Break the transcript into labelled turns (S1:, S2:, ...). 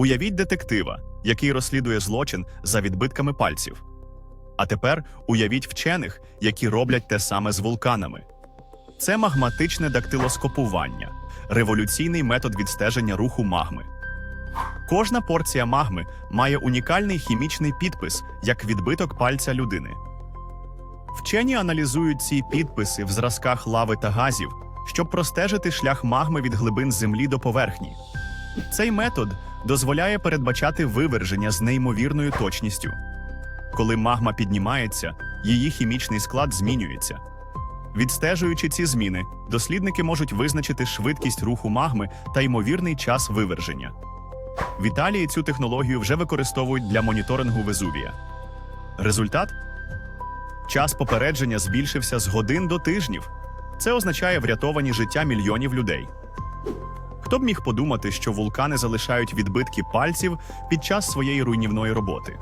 S1: Уявіть детектива, який розслідує злочин за відбитками пальців. А тепер уявіть вчених, які роблять те саме з вулканами. Це магматичне дактилоскопування, революційний метод відстеження руху магми. Кожна порція магми має унікальний хімічний підпис як відбиток пальця людини. Вчені аналізують ці підписи в зразках лави та газів, щоб простежити шлях магми від глибин землі до поверхні. Цей метод дозволяє передбачати виверження з неймовірною точністю. Коли магма піднімається, її хімічний склад змінюється. Відстежуючи ці зміни, дослідники можуть визначити швидкість руху магми та ймовірний час виверження. В Італії цю технологію вже використовують для моніторингу Везувія. Результат час попередження збільшився з годин до тижнів. Це означає врятовані життя мільйонів людей. Хто б міг подумати, що вулкани залишають відбитки пальців під час своєї руйнівної роботи?